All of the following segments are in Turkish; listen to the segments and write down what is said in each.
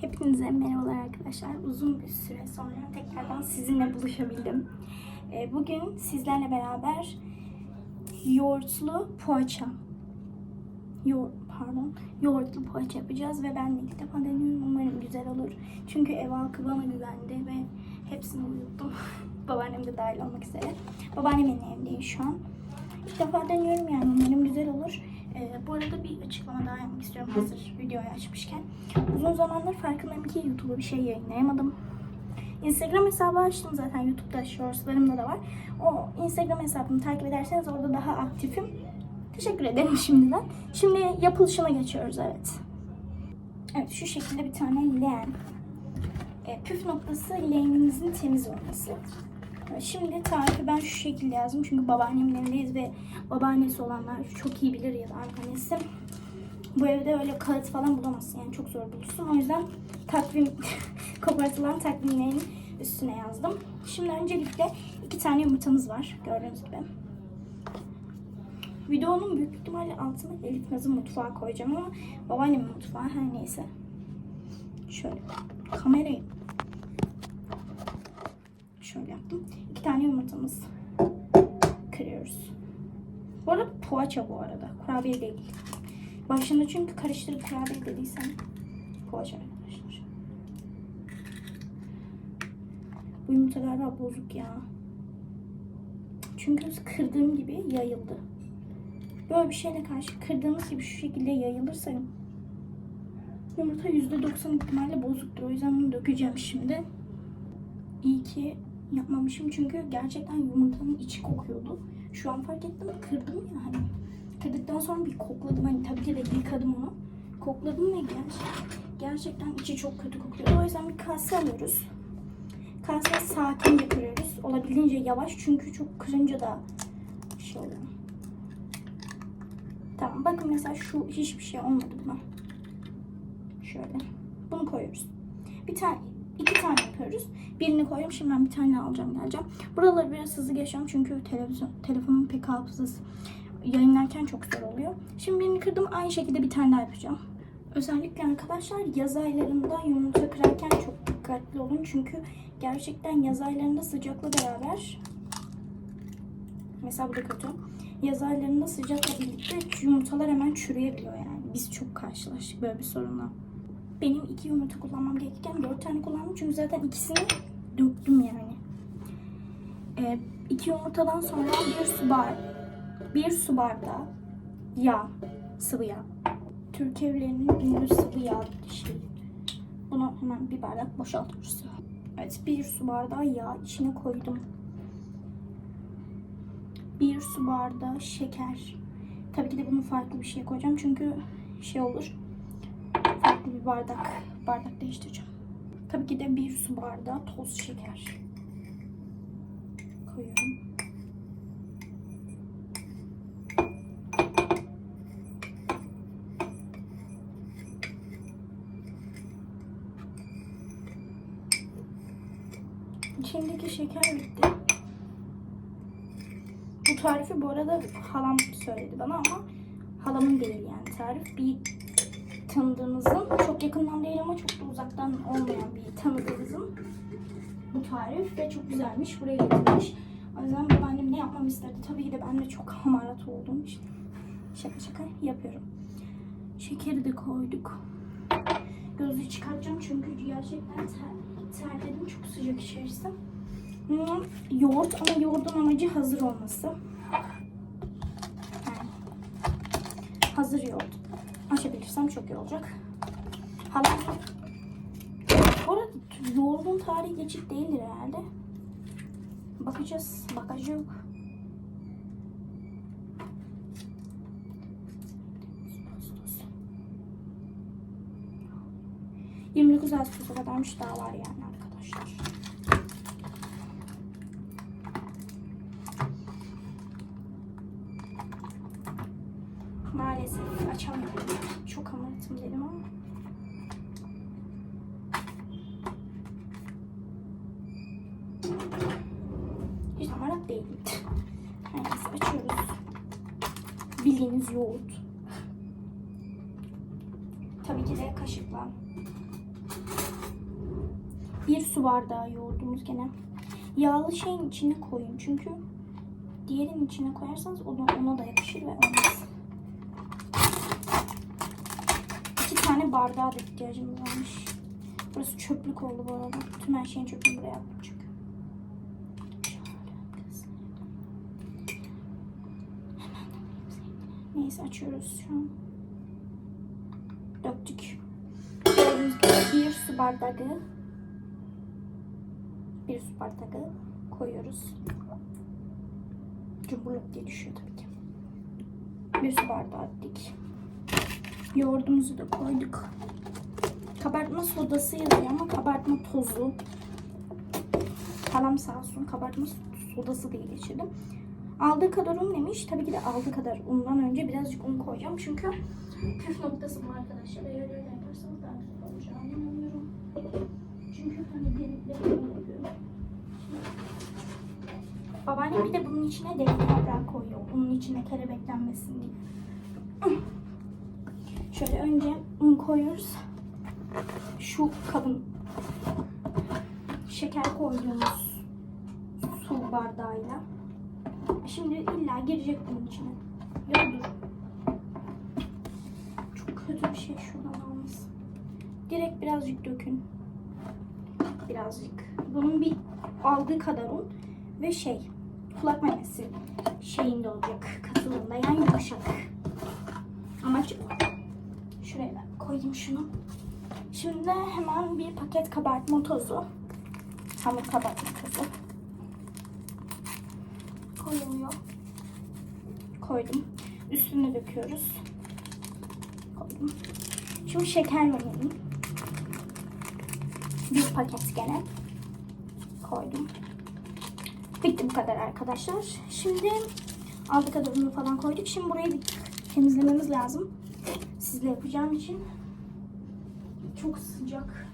Hepinize merhabalar arkadaşlar. Uzun bir süre sonra tekrardan sizinle buluşabildim. Ee, Bugün sizlerle beraber yoğurtlu poğaça. Yoğurt, pardon. Yoğurtlu poğaça yapacağız ve ben ilk defa deniyorum. Umarım güzel olur. Çünkü ev halkı bana güvendi ve hepsini uyuttum. Babaannem de dahil olmak üzere. Babaannemin evindeyim şu an. İlk defa deniyorum yani umarım güzel olur. Ee, bu arada bir açıklama daha yapmak istiyorum hazır videoyu açmışken. Uzun zamandır farkındayım ki YouTube'a bir şey yayınlayamadım. Instagram hesabı açtım zaten YouTube'da shortslarımda da var. O Instagram hesabımı takip ederseniz orada daha aktifim. Teşekkür ederim şimdiden. Şimdi yapılışına geçiyoruz evet. Evet şu şekilde bir tane leğen. E, püf noktası leğeninizin temiz olması. Şimdi tarifi ben şu şekilde yazdım çünkü babaannemin evindeyiz ve babaannesi olanlar çok iyi bilir ya da annesi. Bu evde öyle kağıt falan bulamazsın yani çok zor bulursun. O yüzden takvim kopartılan takvimlerin üstüne yazdım. Şimdi öncelikle iki tane yumurtamız var gördüğünüz gibi. Videonun büyük ihtimalle altına Elif Naz'ın mutfağı koyacağım ama babaannemin mutfağı her neyse. Şöyle kamerayı şöyle yaptım. İki tane yumurtamız kırıyoruz. Bu arada poğaça bu arada. Kurabiye değil. Başında çünkü karıştırıp kurabiye dediysem poğaça arkadaşlar. Bu yumurta galiba bozuk ya. Çünkü kırdığım gibi yayıldı. Böyle bir şeyle karşı kırdığımız gibi şu şekilde yayılırsa yumurta %90 ihtimalle bozuktur. O yüzden bunu dökeceğim şimdi. İyi ki yapmamışım çünkü gerçekten yumurtanın içi kokuyordu. Şu an fark ettim kırdım ya hani. Kırdıktan sonra bir kokladım hani tabii ki de yıkadım onu. Kokladım ve gerçekten, gerçekten içi çok kötü kokuyordu. O yüzden bir kase alıyoruz. Kase sakince kırıyoruz. Olabildiğince yavaş çünkü çok kırınca da şey oluyor. Tamam bakın mesela şu hiçbir şey olmadı buna. Şöyle. Bunu koyuyoruz. Bir tane iki tane yapıyoruz. Birini koyuyorum. Şimdi ben bir tane alacağım geleceğim. Buraları biraz hızlı geçiyorum çünkü televizyon telefonum pek hafızası yayınlarken çok zor oluyor. Şimdi birini kırdım. Aynı şekilde bir tane daha yapacağım. Özellikle arkadaşlar yaz aylarında yumurta kırarken çok dikkatli olun. Çünkü gerçekten yaz aylarında sıcakla beraber mesela bu da kötü. Yaz aylarında sıcakla birlikte yumurtalar hemen çürüyebiliyor yani. Biz çok karşılaştık böyle bir sorunla. Benim iki yumurta kullanmam gerekirken dört tane kullandım. Çünkü zaten ikisini döktüm yani. Ee, iki yumurtadan sonra bir su bar, bir su bardağı yağ, sıvı yağ. Türk evlerinin ünlü sıvı yağ şey. Bunu hemen bir bardak boşaltıyoruz. Evet bir su bardağı yağ içine koydum. Bir su bardağı şeker. Tabii ki de bunu farklı bir şey koyacağım çünkü şey olur bir bardak bardak değiştireceğim. Tabii ki de bir su bardağı toz şeker koyuyorum. İçindeki şeker bitti. Bu tarifi bu arada halam söyledi bana ama halamın değil yani tarif. Bir tanıdığınızın çok yakından değil ama çok da uzaktan olmayan bir tanıdığınızın bu tarif ve çok güzelmiş. Buraya getirmiş. O yüzden babaannem ne yapmamı istedi. Tabii ki de ben de çok hamarat olduğum için şaka şaka yapıyorum. Şekeri de koyduk. Gözlüğü çıkartacağım çünkü gerçekten ter, terledim. Çok sıcak içerisi. Hmm, yoğurt ama yoğurdun amacı hazır olması. Yani hazır yoğurt açabilirsem çok iyi olacak. Halam bu arada yoğurdun tarihi geçik değildir herhalde. Bakacağız. Bakacı yok. ...29 Ağustos'a kadarmış daha var yani arkadaşlar. Maalesef açamıyorum. Çok amaratım dedim ama. Her neyse açıyoruz. Bildiğiniz yoğurt. Tabii ki de kaşıkla Bir su bardağı yoğurdumuz gene. Yağlı şeyin içine koyun çünkü diğerin içine koyarsanız ona, ona da yapışır ve olmaz. İki tane bardağa da ihtiyacımız varmış. Burası çöplük oldu bu arada. Tüm her şeyin çöpünü buraya attım çünkü. Şöyle kız. Neyse açıyoruz şu an. Döktük. Bir su bardağı bir su bardağı koyuyoruz. Cumburluk diye düşüyor tabii ki. Bir su bardağı dik. Yoğurdumuzu da koyduk. Kabartma sodası yazıyor ama kabartma tozu. Kalam sağ olsun kabartma sodası diye geçirdim. Aldığı kadar un demiş. Tabii ki de aldığı kadar undan önce birazcık un koyacağım. Çünkü püf noktası bu arkadaşlar. Eğer öyle yaparsanız daha güzel olacağını inanıyorum. Çünkü hani delikleri. Babaannem bir de bunun içine delik yaprağı koyuyor. Bunun içine kelebeklenmesin diye. Şöyle önce un koyuyoruz. Şu kabın şeker koyduğumuz su bardağıyla. Şimdi illa girecek bunun içine. Ya dur. Çok kötü bir şey şuradan almasın. Direkt birazcık dökün. Birazcık. Bunun bir aldığı kadar un ve şey kulak memesi şeyinde olacak katılımda yani yumuşak. Amaç o. Şuraya ben koyayım şunu. Şimdi hemen bir paket kabartma tozu. Hamur kabartma tozu. Koyuluyor. Koydum. Üstüne döküyoruz. Koydum. Şimdi şeker vanilin. Bir paket gene. Koydum. Bitti bu kadar arkadaşlar. Şimdi aldık kadar falan koyduk. Şimdi burayı bir temizlememiz lazım. Sizle yapacağım için. Çok sıcak.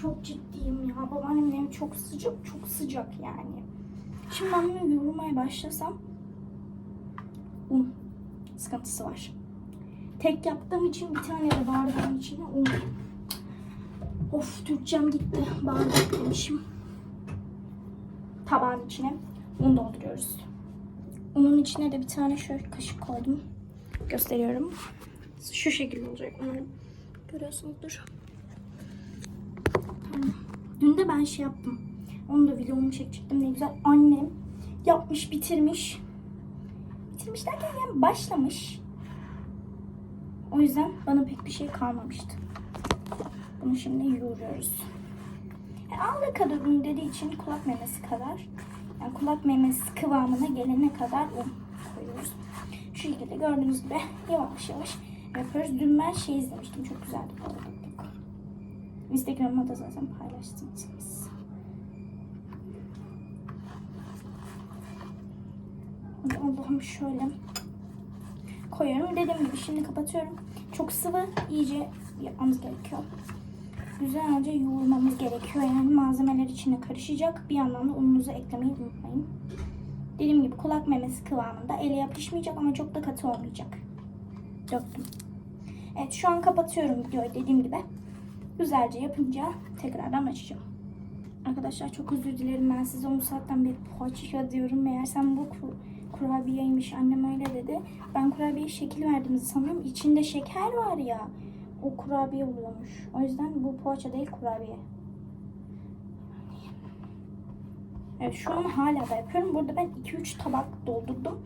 Çok ciddiyim ya. Babaannemin evi çok sıcak. Çok sıcak yani. Şimdi ben bunu yoğurmaya başlasam un sıkıntısı var. Tek yaptığım için bir tane de bardağın içine un. Of Türkçem gitti. Bardak demişim. Tabağın içine un dolduruyoruz. Unun içine de bir tane şöyle kaşık koydum. Gösteriyorum. Şu şekilde olacak umarım. Görüyorsunuzdur. Dün de ben şey yaptım. Onu da videomu çekecektim ne güzel. Annem yapmış bitirmiş. Bitirmiş derken yani başlamış. O yüzden bana pek bir şey kalmamıştı. Bunu şimdi yoğuruyoruz. Yani aldığı kadar un dediği için kulak memesi kadar. Yani kulak memesi kıvamına gelene kadar un koyuyoruz. Şu şekilde gördüğünüz gibi yavaş yavaş yapıyoruz. Dün ben şey izlemiştim. Çok güzeldi. Instagram'da da zaten paylaştım siz. Allah'ım şöyle koyuyorum. Dediğim gibi şimdi kapatıyorum. Çok sıvı iyice yapmamız gerekiyor. Güzelce yoğurmamız gerekiyor. Yani malzemeler içine karışacak. Bir yandan da ununuzu eklemeyi unutmayın. Dediğim gibi kulak memesi kıvamında. Ele yapışmayacak ama çok da katı olmayacak. Döktüm. Evet şu an kapatıyorum videoyu dediğim gibi. Güzelce yapınca tekrardan açacağım. Arkadaşlar çok özür dilerim ben size 10 saatten beri poğaça diyorum. Meğersem bu kur kurabiyeymiş. Annem öyle dedi. Ben kurabiye şekil verdiğimizi sanıyorum. İçinde şeker var ya. O kurabiye oluyormuş. O yüzden bu poğaça değil kurabiye. Evet şu an hala da yapıyorum. Burada ben 2-3 tabak doldurdum.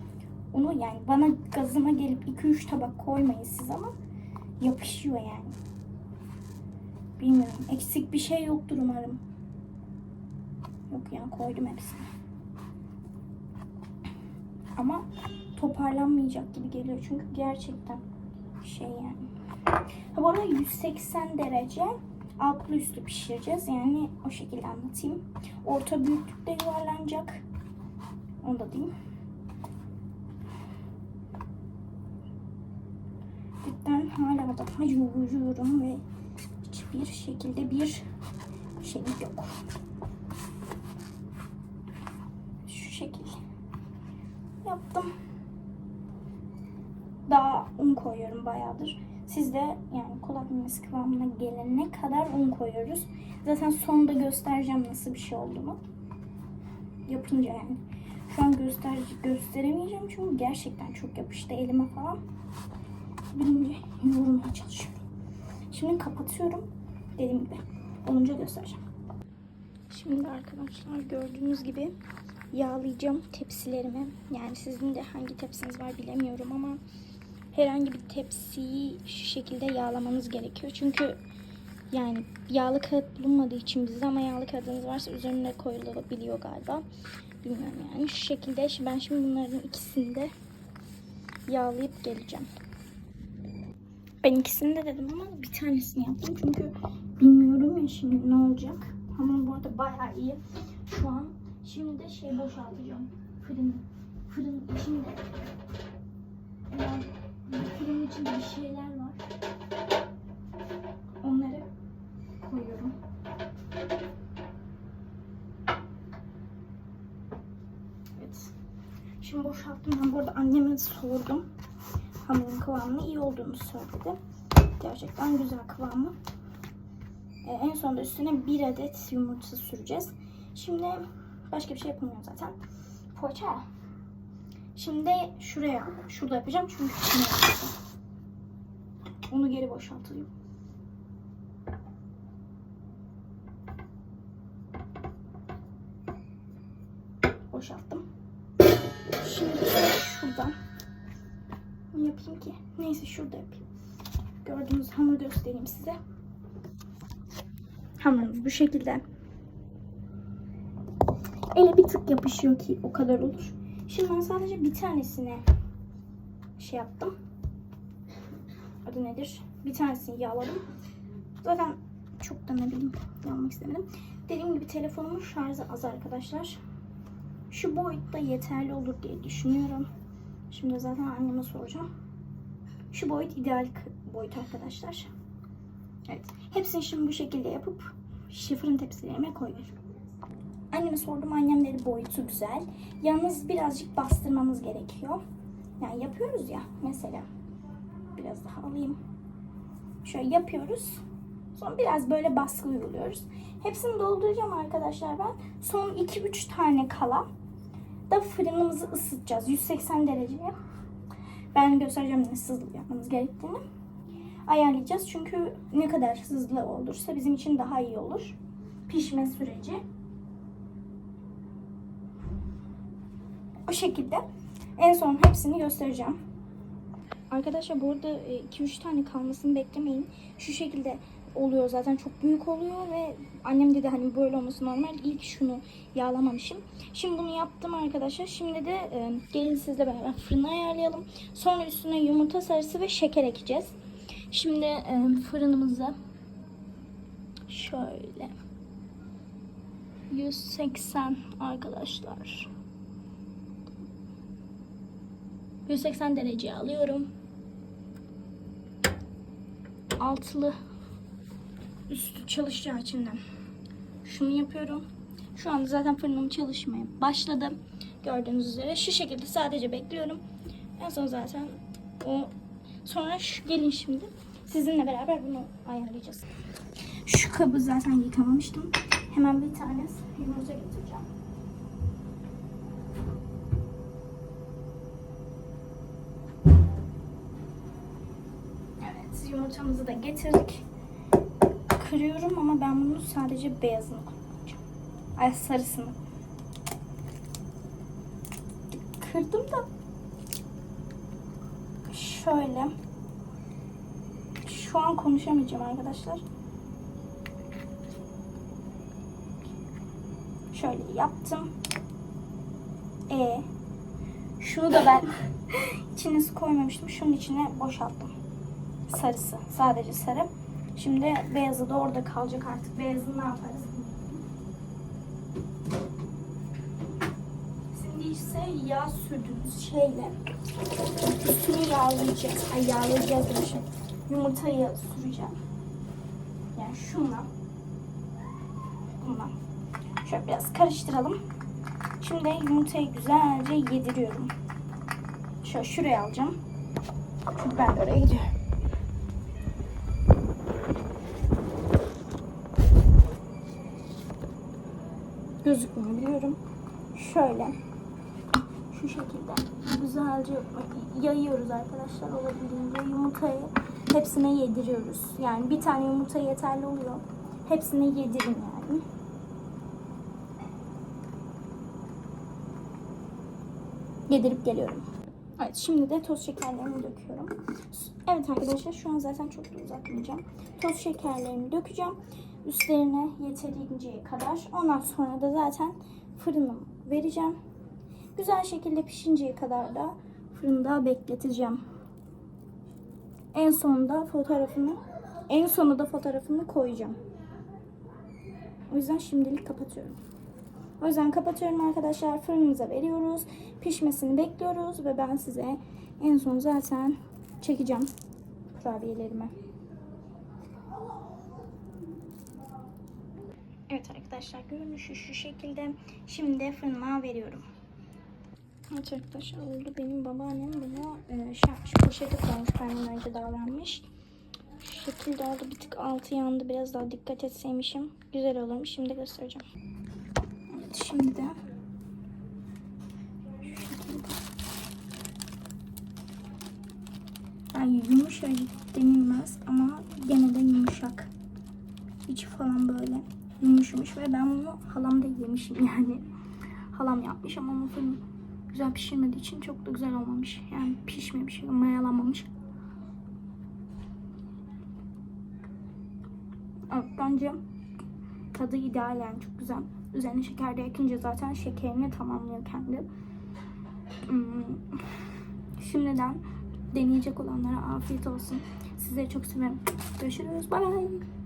Onu yani bana gazıma gelip 2-3 tabak koymayın siz ama yapışıyor yani. Bilmiyorum. Eksik bir şey yoktur umarım. Yok ya koydum hepsini. Ama toparlanmayacak gibi geliyor. Çünkü gerçekten şey yani. Ha bu arada 180 derece altlı üstü pişireceğiz. Yani o şekilde anlatayım. Orta büyüklükte yuvarlanacak. Onu da diyeyim. Cidden hala daha yoğuruyorum ve hiçbir şekilde bir şey yok. Şu şekilde yaptım. Daha un koyuyorum bayağıdır. Siz de yani kulak memesi kıvamına gelene kadar un koyuyoruz. Zaten sonunda göstereceğim nasıl bir şey olduğunu. Yapınca yani. Şu an göster gösteremeyeceğim çünkü gerçekten çok yapıştı elime falan. Birinci yoğurmaya çalışıyorum. Şimdi kapatıyorum. Dediğim gibi olunca göstereceğim. Şimdi arkadaşlar gördüğünüz gibi yağlayacağım tepsilerimi. Yani sizin de hangi tepsiniz var bilemiyorum ama herhangi bir tepsiyi şu şekilde yağlamanız gerekiyor. Çünkü yani yağlı kağıt bulunmadığı için bizde ama yağlı kağıdınız varsa üzerine koyulabiliyor galiba. Bilmiyorum yani. Şu şekilde ben şimdi bunların ikisini de yağlayıp geleceğim. Ben ikisini de dedim ama bir tanesini yaptım çünkü bilmiyorum ya şimdi ne olacak. Hamur bu arada bayağı iyi. Şu an şimdi de şey boşaltacağım. Fırın. Fırın içinde. Yani fırın içinde bir şeyler var. Onları koyuyorum. Evet. Şimdi boşalttım. Ben bu arada anneme sordum. Hamurun kıvamının iyi olduğunu söyledi. Gerçekten güzel kıvamı. Ee, en sonunda üstüne bir adet yumurta süreceğiz. Şimdi başka bir şey yapmıyorum zaten. Poğaça. Şimdi şuraya, şurada yapacağım çünkü içine. Onu geri boşaltayım. Boşalttım. Şimdi şuradan yapayım ki? Neyse şurada yapayım. Gördüğünüz hamur göstereyim size. Hamurumuz bu şekilde. Ele bir tık yapışıyor ki o kadar olur. Şimdi ben sadece bir tanesine şey yaptım. Adı nedir? Bir tanesini yağladım. Zaten çok da ne bileyim yanmak istemedim. Dediğim gibi telefonumun şarjı az arkadaşlar. Şu boyutta yeterli olur diye düşünüyorum. Şimdi zaten anneme soracağım. Şu boyut ideal boyut arkadaşlar. Evet. Hepsini şimdi bu şekilde yapıp şifrin tepsilerime koyuyorum. Anneme sordum. Annem dedi boyutu güzel. Yalnız birazcık bastırmamız gerekiyor. Yani yapıyoruz ya mesela. Biraz daha alayım. Şöyle yapıyoruz. Sonra biraz böyle baskı uyguluyoruz. Hepsini dolduracağım arkadaşlar ben. Son 2-3 tane kala da fırınımızı ısıtacağız. 180 dereceye. Ben göstereceğim nasıl hızlı yapmamız gerektiğini. Ayarlayacağız. Çünkü ne kadar hızlı olursa bizim için daha iyi olur. Pişme süreci. O şekilde. En son hepsini göstereceğim. Arkadaşlar burada 2-3 tane kalmasını beklemeyin. Şu şekilde oluyor zaten çok büyük oluyor ve annem dedi hani böyle olması normal. İlk şunu yağlamamışım. Şimdi bunu yaptım arkadaşlar. Şimdi de e, gelin sizle beraber fırına ayarlayalım. Sonra üstüne yumurta sarısı ve şeker ekeceğiz. Şimdi e, fırınımıza şöyle 180 arkadaşlar. 180 dereceye alıyorum. Altılı üstü çalışacağı içinden. Şunu yapıyorum. Şu anda zaten fırınım çalışmaya başladı. Gördüğünüz üzere şu şekilde sadece bekliyorum. En son zaten o sonra şu gelin şimdi sizinle beraber bunu ayarlayacağız. Şu kabı zaten yıkamamıştım. Hemen bir tane yumurta getireceğim. Evet yumurtamızı da getirdik. Kırıyorum ama ben bunu sadece beyazını kullanacağım. Ay sarısını. Kırdım da şöyle şu an konuşamayacağım arkadaşlar. Şöyle yaptım. E şunu da ben içine su koymamıştım. Şunun içine boşalttım. Sarısı. Sadece sarı. Şimdi beyazı da orada kalacak artık. Beyazı ne yaparız? Şimdi ise yağ sürdüğümüz şeyle üstünü yağlayacağız. Ay yağlayacağız demişim. Yumurtayı süreceğim. Yani şunla. Bununla. Şöyle biraz karıştıralım. Şimdi yumurtayı güzelce yediriyorum. Şöyle şuraya alacağım. Çünkü ben de oraya gidiyorum. Gözükmüyor biliyorum. Şöyle. Şu şekilde güzelce yayıyoruz arkadaşlar olabildiğince yumurtayı hepsine yediriyoruz. Yani bir tane yumurta yeterli oluyor. Hepsine yedirin yani. Yedirip geliyorum. Evet şimdi de toz şekerlerimi döküyorum. Evet arkadaşlar şu an zaten çok da uzatmayacağım. Toz şekerlerimi dökeceğim. Üstlerine yeterince kadar. Ondan sonra da zaten fırınımı vereceğim. Güzel şekilde pişinceye kadar da fırında bekleteceğim. En sonunda fotoğrafını en sonunda fotoğrafını koyacağım. O yüzden şimdilik kapatıyorum. O yüzden kapatıyorum arkadaşlar. Fırınımıza veriyoruz. Pişmesini bekliyoruz ve ben size en son zaten çekeceğim kurabiyelerimi. Evet arkadaşlar görünüşü şu şekilde. Şimdi fırına veriyorum. Evet arkadaşlar oldu. Benim babaannem bunu e, yapmış, poşete koymuş benden önce davranmış. Şu şekilde oldu. Bir tık altı yandı. Biraz daha dikkat etseymişim. Güzel olurmuş. Şimdi göstereceğim. Evet şimdi de yumuşacık denilmez ama gene de yumuşak. İçi falan böyle yumuşamış ve ben bunu halamda yemişim yani. Halam yapmış ama fırın güzel pişirmediği için çok da güzel olmamış. Yani pişmemiş, mayalanmamış. Evet, bence tadı ideal yani çok güzel. Üzerine şeker de ekince zaten şekerini tamamlıyor kendi. Hmm. Şimdiden deneyecek olanlara afiyet olsun. Sizleri çok seviyorum. Görüşürüz. Bye.